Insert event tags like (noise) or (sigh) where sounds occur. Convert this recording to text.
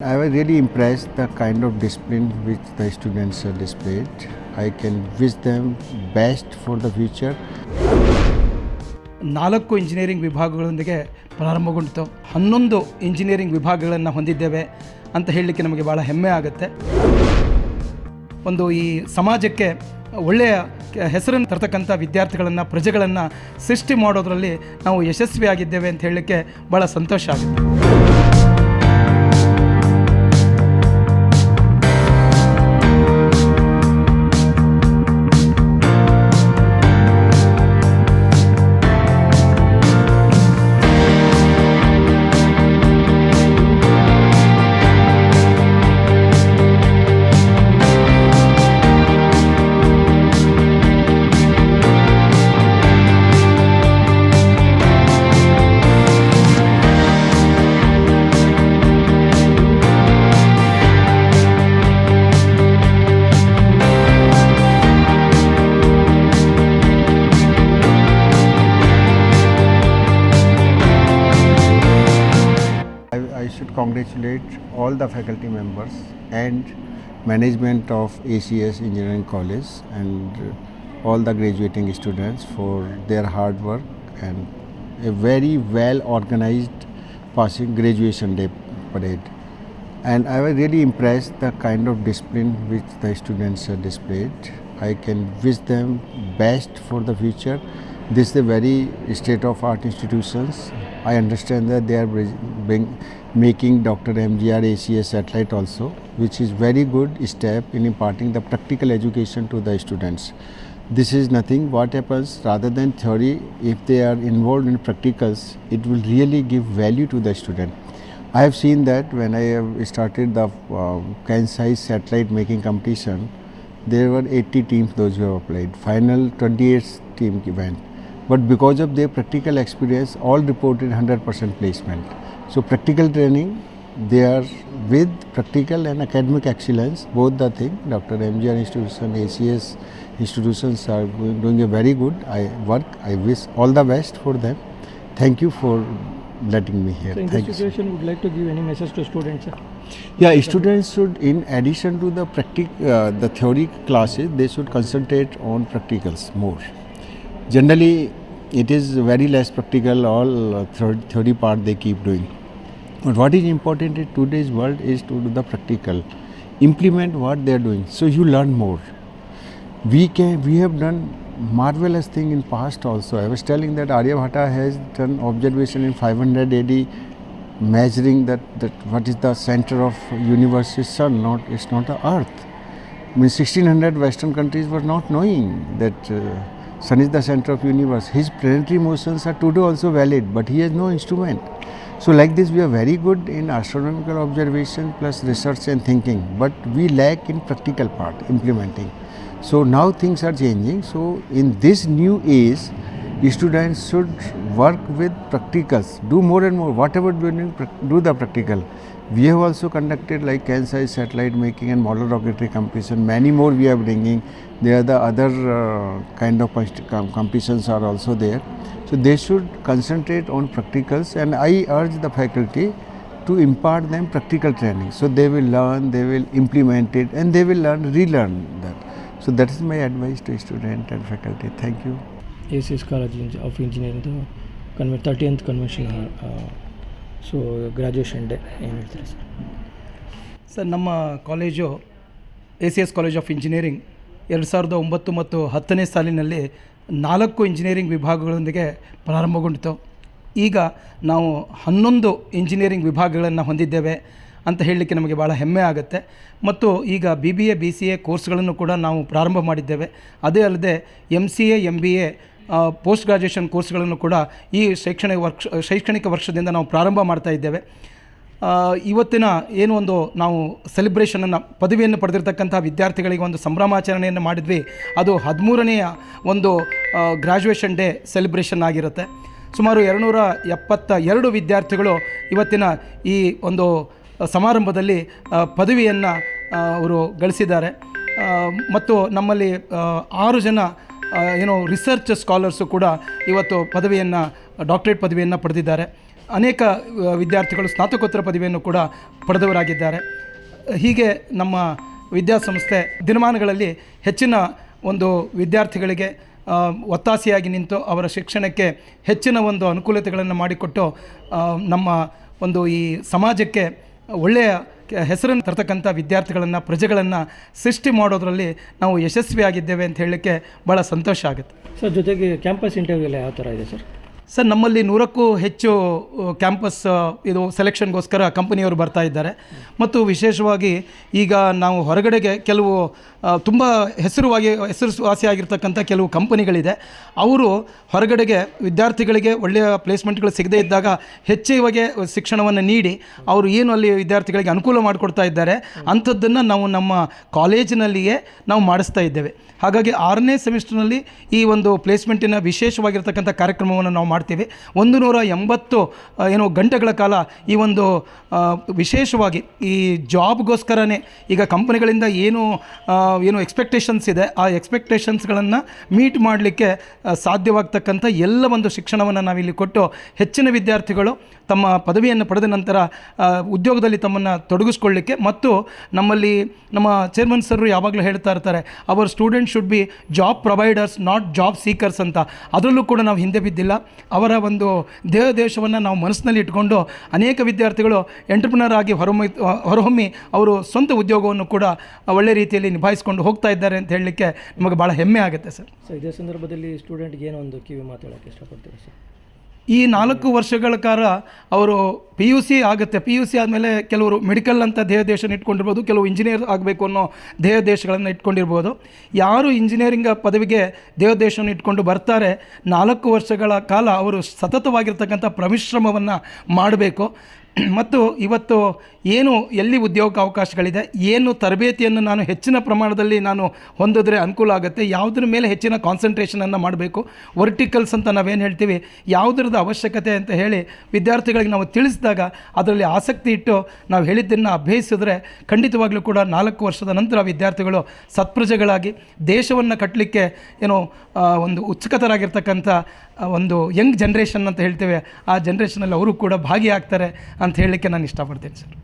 I was really impressed the kind of discipline which the students displayed. I can wish them best for the future. ನಾಲ್ಕು engineering ವಿಭಾಗಗಳೊಂದಿಗೆ ಪ್ರಾರಂಭಗೊಂಡಿತು ಹನ್ನೊಂದು engineering ವಿಭಾಗಗಳನ್ನು ಹೊಂದಿದ್ದೇವೆ ಅಂತ ಹೇಳಲಿಕ್ಕೆ ನಮಗೆ ಭಾಳ ಹೆಮ್ಮೆ ಆಗುತ್ತೆ ಒಂದು ಈ ಸಮಾಜಕ್ಕೆ ಒಳ್ಳೆಯ ಹೆಸರನ್ನು ತರ್ತಕ್ಕಂಥ ವಿದ್ಯಾರ್ಥಿಗಳನ್ನು, ಪ್ರಜೆಗಳನ್ನು ಸೃಷ್ಟಿ ಮಾಡೋದರಲ್ಲಿ ನಾವು ಯಶಸ್ವಿಯಾಗಿದ್ದೇವೆ ಅಂತ ಹೇಳಲಿಕ್ಕೆ ಭಾಳ ಸಂತೋಷ ಆಗುತ್ತೆ I, I should congratulate all the faculty members and management of ACS Engineering College and all the graduating students for their hard work and a very well organized passing graduation day parade. And I was really impressed the kind of discipline which the students displayed. I can wish them best for the future. This is a very state of art institutions. I understand that they are bring, making Dr. MGR ACS satellite also, which is very good step in imparting the practical education to the students. This is nothing what happens rather than theory. If they are involved in practicals, it will really give value to the student. I have seen that when I have started the uh, satellite making competition, there were 80 teams those who have applied. Final 28 team event. But because of their practical experience, all reported 100% placement. So practical training, they are with practical and academic excellence, both the thing. Dr. MGR institution, ACS institutions are doing a very good I work. I wish all the best for them. Thank you for letting me here. So in Thank this situation, would like to give any message to students? sir? Yeah, students should, in addition to the practic, uh, the theory classes, they should concentrate on practicals more. Generally, it is very less practical. All uh, theory part they keep doing. But what is important in today's world is to do the practical, implement what they are doing. So you learn more. We can, we have done marvelous thing in past also. I was telling that Aryabhata has done observation in 500 AD measuring that, that what is the center of universe is sun not it's not the earth I mean 1600 western countries were not knowing that uh, sun is the center of universe. His planetary motions are today also valid but he has no instrument. So like this we are very good in astronomical observation plus research and thinking but we lack in practical part implementing. So now things are changing. So in this new age students should work with practicals. Do more and more. Whatever we doing do the practical we have also conducted like Kansai satellite making and model rocketry competition. Many more we are bringing. There are the other uh, kind of competitions are also there. So they should concentrate on practicals and I urge the faculty to impart them practical training. So they will learn, they will implement it and they will learn, relearn that. So that is my advice to student and faculty. Thank you. Yes, College of Engineering, the 30th convention. Uh, uh so graduation day ಏನು ಹೇಳ್ತೀರಿ sir? Sir, ನಮ್ಮ college A C S college of engineering ಎರಡು ಸಾವಿರದ ಒಂಬತ್ತು ಮತ್ತು ಹತ್ತನೇ ಸಾಲಿನಲ್ಲಿ ನಾಲ್ಕು ಇಂಜಿನಿಯರಿಂಗ್ ವಿಭಾಗಗಳೊಂದಿಗೆ ಪ್ರಾರಂಭಗೊಂಡಿತು. ಈಗ ನಾವು ಹನ್ನೊಂದು ಇಂಜಿನಿಯರಿಂಗ್ ವಿಭಾಗಗಳನ್ನು ಹೊಂದಿದ್ದೇವೆ ಅಂತ ಹೇಳಲಿಕ್ಕೆ ನಮಗೆ ಭಾಳ ಹೆಮ್ಮೆ ಆಗುತ್ತೆ. ಮತ್ತು ಈಗ B B A B C A ಕೋರ್ಸ್ಗಳನ್ನು ಕೂಡ ನಾವು ಪ್ರಾರಂಭ ಮಾಡಿದ್ದೇವೆ. ಅದೇ ಅಲ್ಲದೆ M C A M B A post graduation ಕೋರ್ಸ್ಗಳನ್ನು ಕೂಡ ಈ ಶೈಕ್ಷಣಿಕ ವರ್ಷ, ಶೈಕ್ಷಣಿಕ ವರ್ಷದಿಂದ ನಾವು ಪ್ರಾರಂಭ ಮಾಡ್ತಾ ಇದ್ದೇವೆ. ಇವತ್ತಿನ ಏನು ಒಂದು ನಾವು ಸೆಲೆಬ್ರೇಷನನ್ನು ಪದವಿಯನ್ನು ಪಡೆದಿರ್ತಕ್ಕಂಥ ವಿದ್ಯಾರ್ಥಿಗಳಿಗೆ ಒಂದು ಸಂಭ್ರಮಾಚರಣೆಯನ್ನು ಮಾಡಿದ್ವಿ. ಅದು ಹದಿಮೂರನೆಯ ಒಂದು ಗ್ರ್ಯಾಜುಯೇಷನ್ ಡೇ ಸೆಲೆಬ್ರೇಷನ್ ಆಗಿರುತ್ತೆ. ಸುಮಾರು ಎರಡುನೂರ ಎಪ್ಪತ್ತ ಎರಡು ವಿದ್ಯಾರ್ಥಿಗಳು ಇವತ್ತಿನ ಈ ಒಂದು ಸಮಾರಂಭದಲ್ಲಿ ಪದವಿಯನ್ನು ಅವರು ಗಳಿಸಿದ್ದಾರೆ. ಮತ್ತು ನಮ್ಮಲ್ಲಿ ಆರು ಜನ ಏನು ರಿಸರ್ಚ್ ಸ್ಕಾಲರ್ಸು ಕೂಡ ಇವತ್ತು ಪದವಿಯನ್ನು ಡಾಕ್ಟರೇಟ್ ಪದವಿಯನ್ನು ಪಡೆದಿದ್ದಾರೆ. ಅನೇಕ ವಿದ್ಯಾರ್ಥಿಗಳು ಸ್ನಾತಕೋತ್ತರ ಪದವಿಯನ್ನು ಕೂಡ ಪಡೆದವರಾಗಿದ್ದಾರೆ. ಹೀಗೆ ನಮ್ಮ ವಿದ್ಯಾಸಂಸ್ಥೆ ದಿನಮಾನಗಳಲ್ಲಿ ಹೆಚ್ಚಿನ ಒಂದು ವಿದ್ಯಾರ್ಥಿಗಳಿಗೆ ಒತ್ತಾಸೆಯಾಗಿ ನಿಂತು ಅವರ ಶಿಕ್ಷಣಕ್ಕೆ ಹೆಚ್ಚಿನ ಒಂದು ಅನುಕೂಲತೆಗಳನ್ನು ಮಾಡಿಕೊಟ್ಟು ನಮ್ಮ ಒಂದು ಈ ಸಮಾಜಕ್ಕೆ ಒಳ್ಳೆಯ ಹೆಸರನ್ನು ತರ್ತಕ್ಕಂಥ ವಿದ್ಯಾರ್ಥಿಗಳನ್ನು, ಪ್ರಜೆಗಳನ್ನು ಸೃಷ್ಟಿ ಮಾಡೋದರಲ್ಲಿ ನಾವು ಯಶಸ್ವಿಯಾಗಿದ್ದೇವೆ ಅಂತ ಹೇಳಲಿಕ್ಕೆ ಭಾಳ ಸಂತೋಷ ಆಗುತ್ತೆ. ಸರ್, ಜೊತೆಗೆ ಕ್ಯಾಂಪಸ್ ಇಂಟರ್ವ್ಯೂ ಎಲ್ಲ ಯಾವ ಥರ ಇದೆ ಸರ್? ಸರ್, ನಮ್ಮಲ್ಲಿ ನೂರಕ್ಕೂ ಹೆಚ್ಚು ಕ್ಯಾಂಪಸ್ ಇದು ಸೆಲೆಕ್ಷನ್ಗೋಸ್ಕರ ಕಂಪನಿಯವರು ಬರ್ತಾ ಇದ್ದಾರೆ. ಮತ್ತು ವಿಶೇಷವಾಗಿ ಈಗ ನಾವು ಹೊರಗಡೆಗೆ ಕೆಲವು ತುಂಬ ಹೆಸರುವಾಗಿ, ಹೆಸರುವಾಸಿಯಾಗಿರ್ತಕ್ಕಂಥ ಕೆಲವು ಕಂಪನಿಗಳಿದೆ. ಅವರು ಹೊರಗಡೆಗೆ ವಿದ್ಯಾರ್ಥಿಗಳಿಗೆ ಒಳ್ಳೆಯ ಪ್ಲೇಸ್ಮೆಂಟ್ಗಳು ಸಿಗದೇ ಇದ್ದಾಗ ಹೆಚ್ಚಿನವಾಗಿ ಶಿಕ್ಷಣವನ್ನು ನೀಡಿ, ಅವರು ಏನು ಅಲ್ಲಿ ವಿದ್ಯಾರ್ಥಿಗಳಿಗೆ ಅನುಕೂಲ ಮಾಡಿಕೊಡ್ತಾ ಇದ್ದಾರೆ, ಅಂಥದ್ದನ್ನು ನಾವು ನಮ್ಮ ಕಾಲೇಜಿನಲ್ಲಿಯೇ ನಾವು ಮಾಡಿಸ್ತಾ ಇದ್ದೇವೆ. ಹಾಗಾಗಿ ಆರನೇ ಸೆಮಿಸ್ಟರ್ನಲ್ಲಿ ಈ ಒಂದು ಪ್ಲೇಸ್ಮೆಂಟಿನ ವಿಶೇಷವಾಗಿರ್ತಕ್ಕಂಥ ಕಾರ್ಯಕ್ರಮವನ್ನು ನಾವು ಮಾಡ್ತೀವಿ. ಒಂದು ನೂರ ಎಂಬತ್ತು ಏನು ಗಂಟೆಗಳ ಕಾಲ ಈ ಒಂದು ವಿಶೇಷವಾಗಿ ಈ ಜಾಬ್ಗೋಸ್ಕರನೇ ಈಗ ಕಂಪ್ನಿಗಳಿಂದ ಏನು ಏನು ಎಕ್ಸ್ಪೆಕ್ಟೇಷನ್ಸ್ ಇದೆ, ಆ ಎಕ್ಸ್ಪೆಕ್ಟೇಷನ್ಸ್ಗಳನ್ನು ಮೀಟ್ ಮಾಡಲಿಕ್ಕೆ ಸಾಧ್ಯವಾಗ್ತಕ್ಕಂಥ ಎಲ್ಲ ಒಂದು ಶಿಕ್ಷಣವನ್ನು ನಾವಿಲ್ಲಿ ಕೊಟ್ಟು ಹೆಚ್ಚಿನ ವಿದ್ಯಾರ್ಥಿಗಳು ತಮ್ಮ ಪದವಿಯನ್ನು ಪಡೆದ ನಂತರ ಉದ್ಯೋಗದಲ್ಲಿ ತಮ್ಮನ್ನು ತೊಡಗಿಸ್ಕೊಳ್ಳಿಕ್ಕೆ ಮತ್ತು ನಮ್ಮಲ್ಲಿ ನಮ್ಮ ಚೇರ್ಮನ್ ಸರ್ ಯಾವಾಗಲೂ ಹೇಳ್ತಾ ಇರ್ತಾರೆ our student should be job providers not job seekers ಅಂತ. ಅದರಲ್ಲೂ ಕೂಡ ನಾವು ಹಿಂದೆ ಬಿದ್ದಿಲ್ಲ. ಅವರ ಒಂದು ದೇಹ ದೇಶವನ್ನು ನಾವು ಮನಸ್ಸಿನಲ್ಲಿ ಇಟ್ಕೊಂಡು ಅನೇಕ ವಿದ್ಯಾರ್ಥಿಗಳು ಎಂಟರ್ಪ್ರಿನರ್ ಆಗಿ ಹೊರಹೊಮ್ಮಿ ಹೊರಹೊಮ್ಮಿ ಅವರು ಸ್ವಂತ ಉದ್ಯೋಗವನ್ನು ಕೂಡ ಒಳ್ಳೆ ರೀತಿಯಲ್ಲಿ ನಿಭಾಯಿಸ್ಕೊಂಡು ಹೋಗ್ತಾ ಇದ್ದಾರೆ ಅಂತ ಹೇಳಲಿಕ್ಕೆ ನಮಗೆ ಭಾಳ ಹೆಮ್ಮೆ ಆಗುತ್ತೆ ಸರ್. ಸರ್, ಇದೇ ಸಂದರ್ಭದಲ್ಲಿ ಸ್ಟೂಡೆಂಟ್ಗೆ ಏನೋ ಒಂದು ಕಿವಿ ಮಾತಾಡೋಕ್ಕೆ ಇಷ್ಟಪಡ್ತೀವಿ ಸರ್? ಈ ನಾಲ್ಕು ವರ್ಷಗಳ ಕಾಲ ಅವರು ಪಿ ಯು ಸಿ ಆಗುತ್ತೆ. ಪಿ ಯು ಸಿ ಆದಮೇಲೆ ಕೆಲವರು ಮೆಡಿಕಲ್ ಅಂತ ದೇಶನ ಇಟ್ಕೊಂಡಿರ್ಬೋದು, ಕೆಲವು ಇಂಜಿನಿಯರ್ ಆಗಬೇಕು ಅನ್ನೋ ಧ್ಯೇಯ ದೇಶಗಳನ್ನು ಇಟ್ಕೊಂಡಿರ್ಬೋದು. ಯಾರು ಇಂಜಿನಿಯರಿಂಗ್ ಪದವಿಗೆ ಧ್ಯೇಯ ದೇಶವನ್ನು ಇಟ್ಕೊಂಡು ಬರ್ತಾರೆ, ನಾಲ್ಕು ವರ್ಷಗಳ ಕಾಲ ಅವರು ಸತತವಾಗಿರ್ತಕ್ಕಂಥ ಪರಿಶ್ರಮವನ್ನು ಮಾಡಬೇಕು. (clears throat) ಮತ್ತು ಇವತ್ತು ಏನು, ಎಲ್ಲಿ ಉದ್ಯೋಗ ಅವಕಾಶಗಳಿದೆ ಏನು ತರಬೇತಿಯನ್ನು ನಾನು ಹೆಚ್ಚಿನ ಪ್ರಮಾಣದಲ್ಲಿ ನಾನು ಹೊಂದಿದ್ರೆ ಅನುಕೂಲ ಆಗುತ್ತೆ, ಯಾವುದ್ರ ಮೇಲೆ ಹೆಚ್ಚಿನ ಕಾನ್ಸಂಟ್ರೇಷನನ್ನು ಮಾಡಬೇಕು ವರ್ಟಿಕಲ್ಸ್ ಅಂತ ನಾವೇನು ಹೇಳ್ತೀವಿ, ಯಾವುದ್ರದ್ದು ಅವಶ್ಯಕತೆ ಅಂತ ಹೇಳಿ ವಿದ್ಯಾರ್ಥಿಗಳಿಗೆ ನಾವು ತಿಳಿಸಿದಾಗ ಅದರಲ್ಲಿ ಆಸಕ್ತಿ ಇಟ್ಟು ನಾವು ಹೇಳಿದ್ದನ್ನು ಅಭ್ಯಯಿಸಿದ್ರೆ ಖಂಡಿತವಾಗ್ಲೂ ಕೂಡ ನಾಲ್ಕು ವರ್ಷದ ನಂತರ ವಿದ್ಯಾರ್ಥಿಗಳು ಸತ್ಪ್ರಜೆಗಳಾಗಿ ದೇಶವನ್ನು ಕಟ್ಟಲಿಕ್ಕೆ ಏನು ಒಂದು ಉತ್ಸುಕತರಾಗಿರ್ತಕ್ಕಂಥ ಒಂದು ಯಂಗ್ ಜನ್ರೇಷನ್ ಅಂತ ಹೇಳ್ತೇವೆ, ಆ ಜನ್ರೇಷನಲ್ಲಿ ಅವರು ಕೂಡ ಭಾಗಿಯಾಗ್ತಾರೆ ಅಂತ ಹೇಳಲಿಕ್ಕೆ ನಾನು ಇಷ್ಟಪಡ್ತೀನಿ ಸರ್.